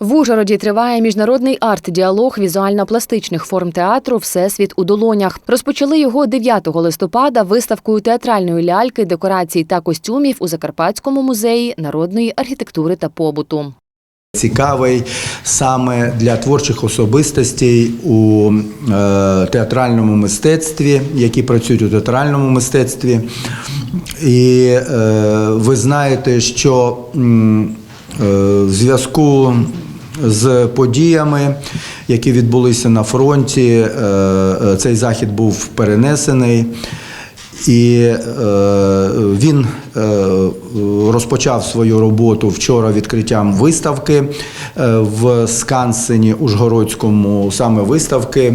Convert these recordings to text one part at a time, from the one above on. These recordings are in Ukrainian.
В Ужгороді триває міжнародний арт-діалог візуально-пластичних форм театру Всесвіт у долонях. Розпочали його 9 листопада виставкою театральної ляльки, декорацій та костюмів у Закарпатському музеї народної архітектури та побуту. Цікавий саме для творчих особистостей у е, театральному мистецтві, які працюють у театральному мистецтві. І е, ви знаєте, що е, в зв'язку з подіями, які відбулися на фронті, е, е, цей захід був перенесений. І е, він е, розпочав свою роботу вчора відкриттям виставки е, в Скансені Ужгородському, саме виставки,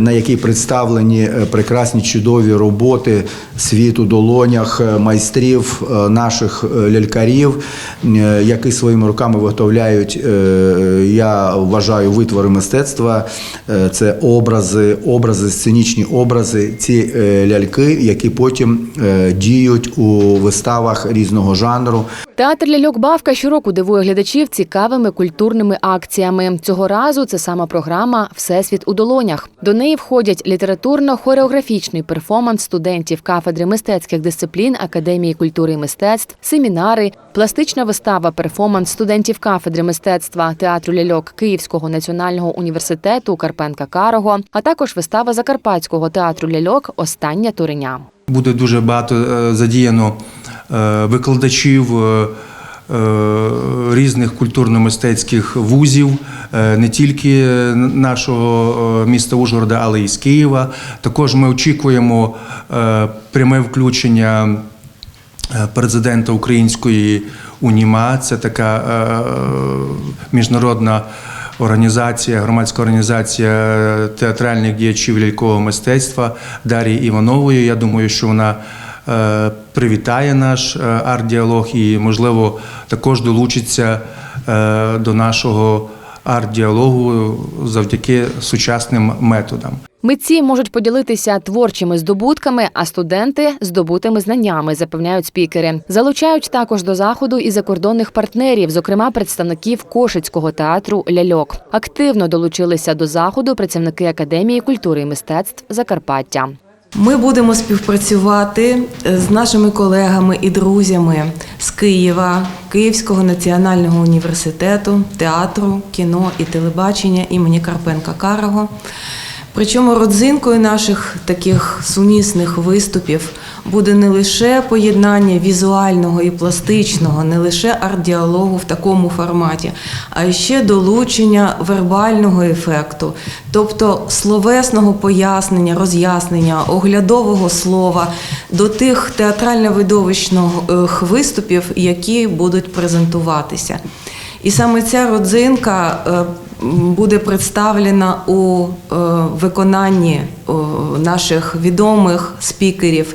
на якій представлені е, прекрасні чудові роботи світ у долонях е, майстрів е, наших е, лялькарів, е, які своїми руками виготовляють, е, я вважаю, витвори мистецтва. Е, Це образи, образи, сценічні образи, ці е, ляльки, які потім е, діють у виставах різного жанру. Театр ляльок Бавка щороку дивує глядачів цікавими культурними акціями. Цього разу це сама програма Всесвіт у долонях. До неї входять літературно-хореографічний перформанс студентів кафедри мистецьких дисциплін Академії культури і мистецтв, семінари, пластична вистава перформанс студентів кафедри мистецтва театру ляльок Київського національного університету Карпенка Карого, а також вистава Закарпатського театру ляльок Остання туреня. Буде дуже багато е, задіяно е, викладачів е, різних культурно-мистецьких вузів, е, не тільки нашого е, міста Ужгорода, але й з Києва. Також ми очікуємо е, пряме включення е, президента української УНІМА. Це така е, міжнародна організація, громадська організація театральних діячів лялькового мистецтва Дарії Іванової. Я думаю, що вона е, привітає наш е, арт-діалог і, можливо, також долучиться е, до нашого арт-діалогу завдяки сучасним методам. Митці можуть поділитися творчими здобутками, а студенти здобутими знаннями, запевняють спікери. Залучають також до заходу і закордонних партнерів, зокрема представників Кошицького театру Ляльок. Активно долучилися до заходу працівники Академії культури і мистецтв Закарпаття. Ми будемо співпрацювати е, з нашими колегами і друзями з Києва, Київського національного університету, театру, кіно і телебачення імені Карпенка Карого. Причому родзинкою наших таких сумісних виступів буде не лише поєднання візуального і пластичного, не лише арт-діалогу в такому форматі, а ще долучення вербального ефекту, тобто словесного пояснення, роз'яснення, оглядового слова до тих театрально-видовищних виступів, які будуть презентуватися. І саме ця родзинка е, буде представлена у е, виконанні наших відомих спікерів,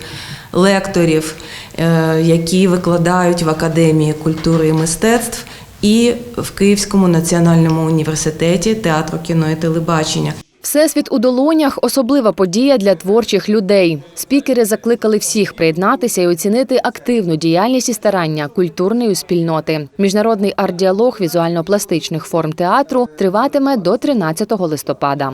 лекторів, е, які викладають в Академії культури і мистецтв і в Київському національному університеті театру кіно і телебачення. Всесвіт у долонях особлива подія для творчих людей. Спікери закликали всіх приєднатися і оцінити активну діяльність і старання культурної спільноти. Міжнародний арт-діалог візуально-пластичних форм театру триватиме до 13 листопада.